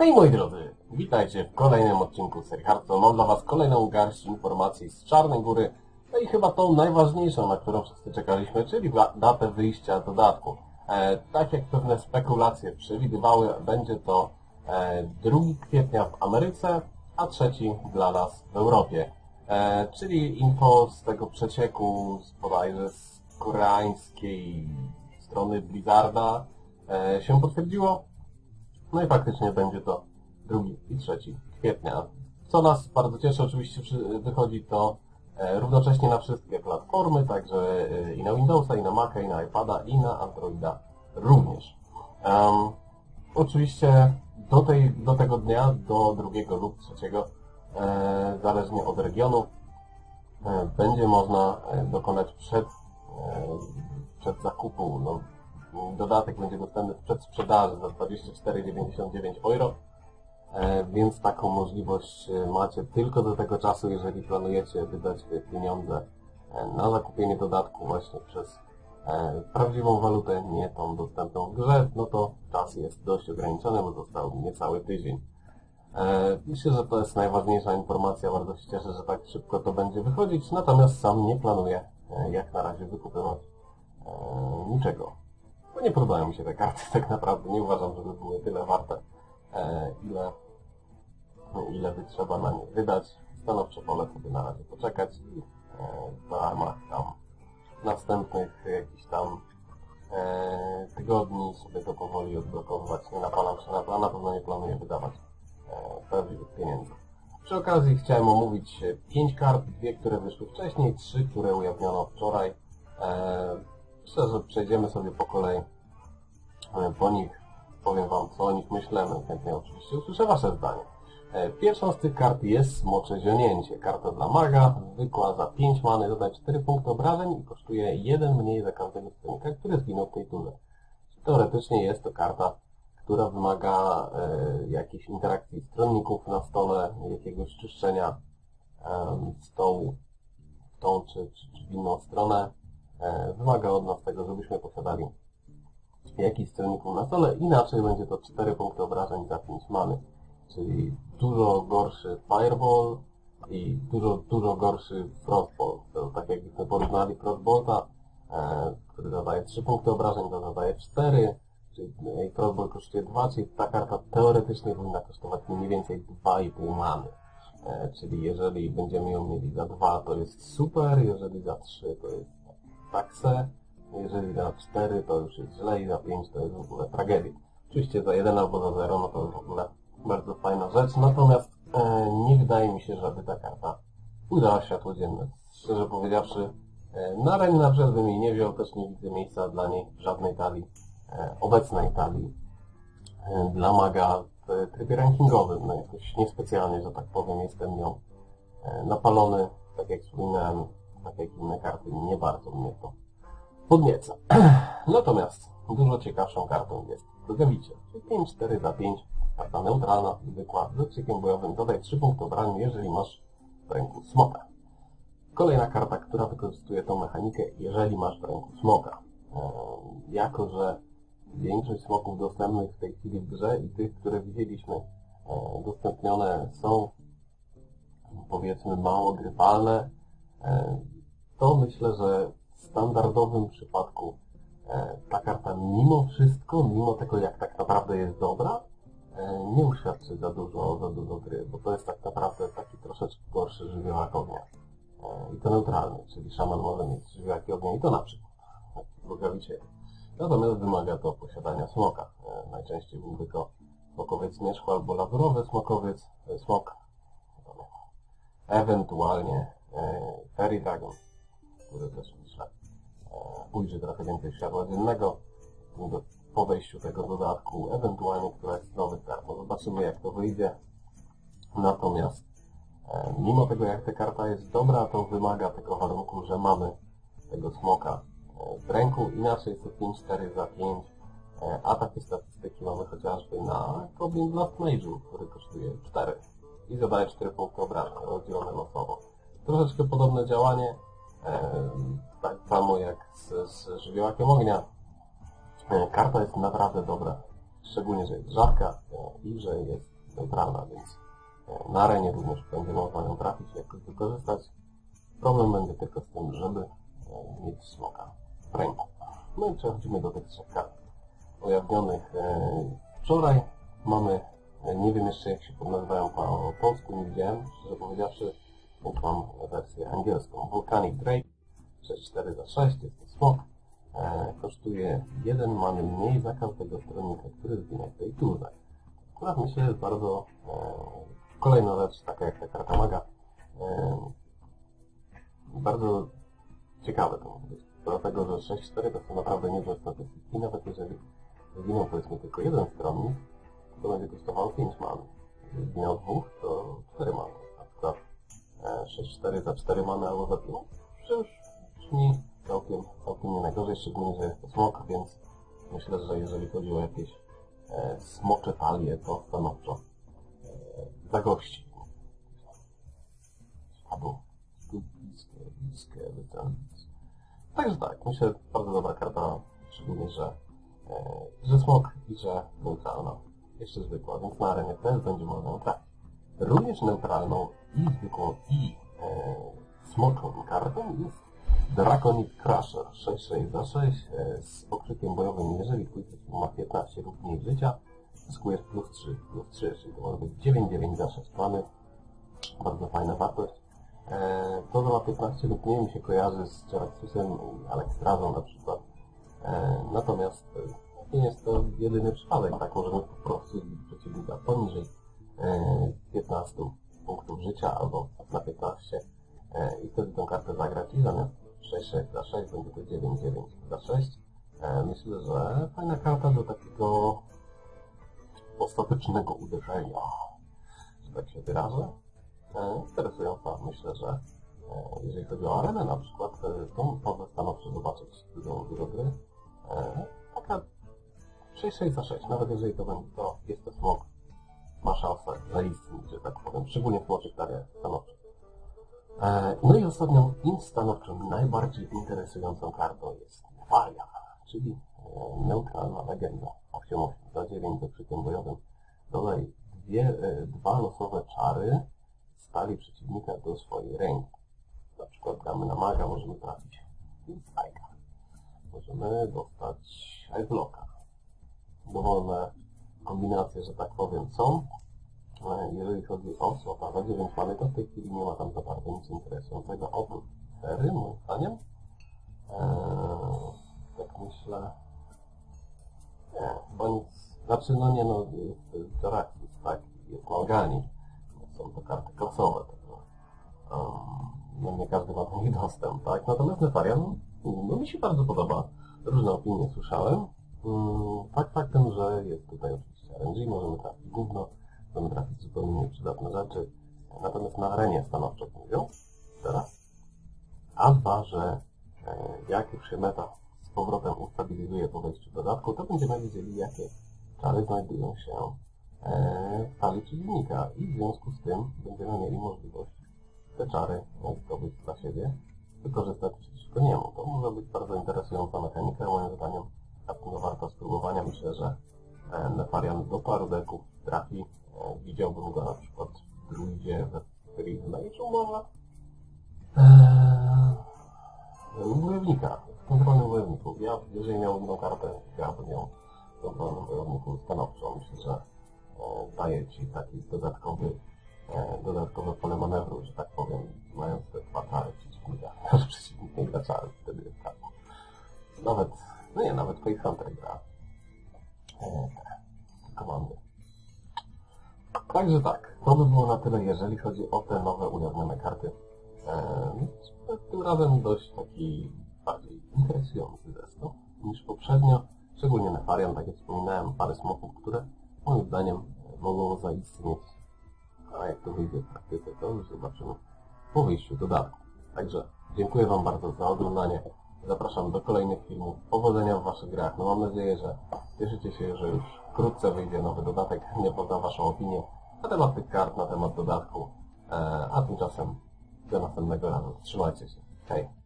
Hej moi drodzy, witajcie w kolejnym odcinku serii Hearthstone. Mam dla Was kolejną garść informacji z Czarnej Góry, no i chyba tą najważniejszą, na którą wszyscy czekaliśmy, czyli datę wyjścia dodatku. E, tak jak pewne spekulacje przewidywały, będzie to e, 2 kwietnia w Ameryce, a trzeci dla nas w Europie. E, czyli info z tego przecieku z bodajże z koreańskiej strony Blizzarda e, się potwierdziło. No i faktycznie będzie to 2 i 3 kwietnia. Co nas bardzo cieszy, oczywiście wychodzi to e, równocześnie na wszystkie platformy, także e, i na Windowsa, i na Maca, i na iPada, i na Androida również. Em, oczywiście do, tej, do tego dnia, do 2 lub 3, e, zależnie od regionu, e, będzie można e, dokonać przed, e, przed zakupu. No, dodatek będzie dostępny w przedsprzedaży za 24,99 euro, e, więc taką możliwość e, macie tylko do tego czasu, jeżeli planujecie wydać pieniądze e, na zakupienie dodatku właśnie przez prawdziwą walutę, nie tą dostępną w grze, no to czas jest dość ograniczony, bo został niecały tydzień. Myślę, że to jest najważniejsza informacja. Bardzo się cieszę, że tak szybko to będzie wychodzić. Natomiast sam nie planuję jak na razie wykupywać niczego. Bo nie podobają mi się te karty tak naprawdę. Nie uważam, żeby były tyle warte, e, ile, ile by trzeba na nie wydać. Stanowczo wolę sobie na razie poczekać i e, w ramach tam następnych jakichś tam e, tygodni sobie to powoli odblokowywać. Nie napalam się na to, a na pewno nie planuję wydawać e, pieniędzy. Przy okazji chciałem omówić e, pięć kart, dwie, które wyszły wcześniej, trzy, które ujawniono wczoraj. E, Myślę, że przejdziemy sobie po kolei e, po nich. Powiem Wam, co o nich myślę. No, Chętnie oczywiście usłyszę Wasze zdanie. E, Pierwszą z tych kart jest Smocze Zionięcie. Karta dla maga, zwykła za 5 many, dodaje 4 punkty obrażeń i kosztuje 1 mniej za każdego stronnika, który zginął w tej turze. Teoretycznie jest to karta, która wymaga e, jakiejś interakcji stronników na stole, jakiegoś czyszczenia e, w tą czy, czy, czy w inną stronę. E, wymaga od nas tego, żebyśmy posiadali jakiś stronników na stole, inaczej będzie to 4 punkty obrażeń za 5 many, czyli dużo gorszy Fireball i dużo, dużo gorszy Frostball. To tak jakbyśmy porównali Frostbolta, e, który zadaje 3 punkty obrażeń, to zadaje 4, czyli Frostball kosztuje 2, czyli ta karta teoretycznie powinna kosztować mniej więcej 2,5 many. E, czyli jeżeli będziemy ją mieli za 2, to jest super, jeżeli za 3, to jest tak se, jeżeli za 4 to już jest źle i za 5 to jest w ogóle tragedia. Oczywiście za 1 albo za 0 no to w ogóle bardzo fajna rzecz, natomiast e, nie wydaje mi się, żeby ta karta udała światło dzienne. Szczerze powiedziawszy, e, na arenie na przykład bym jej nie wziął, też nie widzę miejsca dla niej w żadnej talii, e, obecnej talii e, dla maga w trybie rankingowym. No jakoś niespecjalnie, że tak powiem, jestem nią e, napalony, tak jak wspominałem, tak jak inne karty, nie bardzo mnie to podnieca. Natomiast dużo ciekawszą kartą jest Drogawicie, czyli 5-4 za 5, karta neutralna, zwykła, z krzykiem bojowym, dodaj 3 punkty obrony, jeżeli masz w ręku smoka. Kolejna karta, która wykorzystuje tą mechanikę, jeżeli masz w ręku smoka. Eee, jako, że większość smoków dostępnych w tej chwili w grze i tych, które widzieliśmy e, udostępnione są powiedzmy mało grywalne, e, to myślę, że w standardowym przypadku e, ta karta mimo wszystko, mimo tego jak tak naprawdę jest dobra, e, nie uświadczy za dużo, za dużo gry, bo to jest tak naprawdę taki troszeczkę gorszy żywiołak ognia. E, I to neutralny, czyli szaman może mieć żywiołaki ognia i to na przykład. Błyskawicie. Natomiast wymaga to posiadania smoka. E, Najczęściej byłby to smokowiec zmierzchu albo lazurowy smokowiec, e, smok. Ewentualnie Fairy Dragon, który też myślę e, ujrzy trochę więcej światła dziennego po wejściu tego dodatku, ewentualnie któraś z nowych kart. No Zobaczymy jak to wyjdzie. Natomiast e, mimo tego jak ta karta jest dobra, to wymaga tego warunku, że mamy tego smoka e, w ręku. Inaczej jest to 5-4 za 5. E, A takie statystyki mamy chociażby na Goblin Blast Mage'u, który kosztuje 4 i zadaje 4 punkty obrażeń, rozdzielone losowo. Troszeczkę podobne działanie, tak samo jak z, z żywiołakiem ognia. E, Karta jest naprawdę dobra, szczególnie, że jest rzadka. E, i że jest neutralna, więc e, na arenie również będzie można ją trafić, jakoś wykorzystać. Problem będzie tylko z tym, żeby mieć smoka w ręku. No i przechodzimy do tych trzech kart ujawnionych wczoraj. Mamy, nie wiem jeszcze jak się nazywają po polsku, nie widziałem, szczerze powiedziawszy, mam wersję angielską. Volcanic Drake, 6-4 za 6, jest to smok. E, kosztuje 1 mamy mniej za każdego stronnika, który zginie w tej turze. Akurat myślę, że jest bardzo e, kolejna rzecz, taka jak ta karta maga, e, bardzo ciekawe to może być. Dlatego, że 6-4 to są naprawdę niezłe statystyki, nawet jeżeli zginął powiedzmy tylko jeden stronnik, to będzie kosztowało 5 man. Zginął dwóch, to 4 many. Na przykład e, 6-4 za 4 many albo za 5, przecież brzmi całkiem, całkiem nie najgorzej, szczególnie, że jest to smok, więc myślę, że jeżeli chodzi o jakieś e, smocze talie, to stanowczo e, zagości. Albo bliskie, bliskie. Także tak, myślę, bardzo dobra karta, szczególnie, że, e, że smok i że neutralna. Jeszcze zwykła, więc na arenie też będzie można trafić. Również neutralną i zwykłą i e, smoczą kartą jest Draconic Crusher 6-6 za 6 e, z okrzykiem bojowym, jeżeli twój ma 15 lub mniej życia, zyskujesz plus 3, plus 3, czyli to może być 9-9 za 6 mamy. Bardzo fajna wartość. E, to, że ma 15 lub mniej mi się kojarzy z Jaraxusem i Alexstrazą na przykład. E, natomiast e, nie jest to jedyny przypadek, tak możemy po prostu zbić przeciwnika poniżej 15 punktów życia albo na 15 e, i wtedy tę kartę zagrać i zamiast 6-6 za 6 będzie to 9-9 za 6. E, myślę, że fajna karta do takiego ostatecznego uderzenia, że tak się wyrażę. E, interesująca. Myślę, że e, jeżeli chodzi o arenę na przykład, to można stanowczo zobaczyć dużo, dużo gry. Taka 6-6 za 6, nawet jeżeli to będzie to, jest to smok, ma szansę zaistnieć, że tak powiem, szczególnie w smoczych tariach stanowczych. E, No i ostatnią i stanowczą najbardziej interesującą kartą jest Faria, czyli e, neutralna legenda 8-8 za 9 do przykiem bojowym. Dodaj dwie, e, dwa losowe czary stali przeciwnika do swojej ręki. Na przykład gramy na maga, możemy trafić Spike'a. Możemy dostać Iceblocka. Dowolne kombinacje, że tak powiem, są. Jeżeli chodzi o za 9 mamy, to w tej chwili nie ma tam za bardzo nic interesującego oprócz sery, moim zdaniem. Eee, tak myślę. Nie, bo nic. Znaczy, no nie no, jest tak, jest Morgani. Są to karty klasowe, um, no nie każdy ma do nich dostęp, tak? Natomiast Nefarian, no mi się bardzo podoba. Różne opinie słyszałem. Mm, Fakt faktem, że jest tutaj oczywiście RNG, możemy trafić gówno, możemy trafić zupełnie nieprzydatne rzeczy. Natomiast na arenie stanowczo mówią teraz. A dwa, że e, jak już się meta z powrotem ustabilizuje po wejściu dodatku, to będziemy wiedzieli, jakie czary znajdują się e, w talii przeciwnika i w związku z tym będziemy mieli możliwość te czary zdobyć dla siebie, wykorzystać przeciwko niemu. To może być bardzo interesująca mechanika, moim zdaniem. Pewno warto spróbowania. Myślę, że e, Nefarian do paru deków trafi. E, widziałbym go na przykład w druidzie we Free Mage'u może. Eee, wojownika, w kontrolnym wojowniku. Ja, jeżeli miałbym tą kartę, grałbym ją kontrolnym wojowniku stanowczo. Myślę, że e, daje Ci taki dodatkowy, e, dodatkowe pole manewru, że tak powiem, mając te dwa czary przeciwnika. Że przeciwnik nie gra czary, wtedy jest tak. Nawet, no nie, nawet Face Hunter gra komandy. Także tak, to by było na tyle, jeżeli chodzi o te nowe ujawnione karty. Eee, tym razem dość taki bardziej interesujący zestaw niż poprzednio. Szczególnie Nefarian, tak jak wspominałem, parę smoków, które moim zdaniem mogą zaistnieć. A jak to wyjdzie w praktyce, to już zobaczymy po wyjściu dodatku. Także dziękuję Wam bardzo za oglądanie. Zapraszam do kolejnych filmów. Powodzenia w Waszych grach. No mam nadzieję, że cieszycie się, że już wkrótce wyjdzie nowy dodatek. Nie poznam Waszą opinię na temat tych kart, na temat dodatku. Eee, a tymczasem do następnego razu. Trzymajcie się. Hej.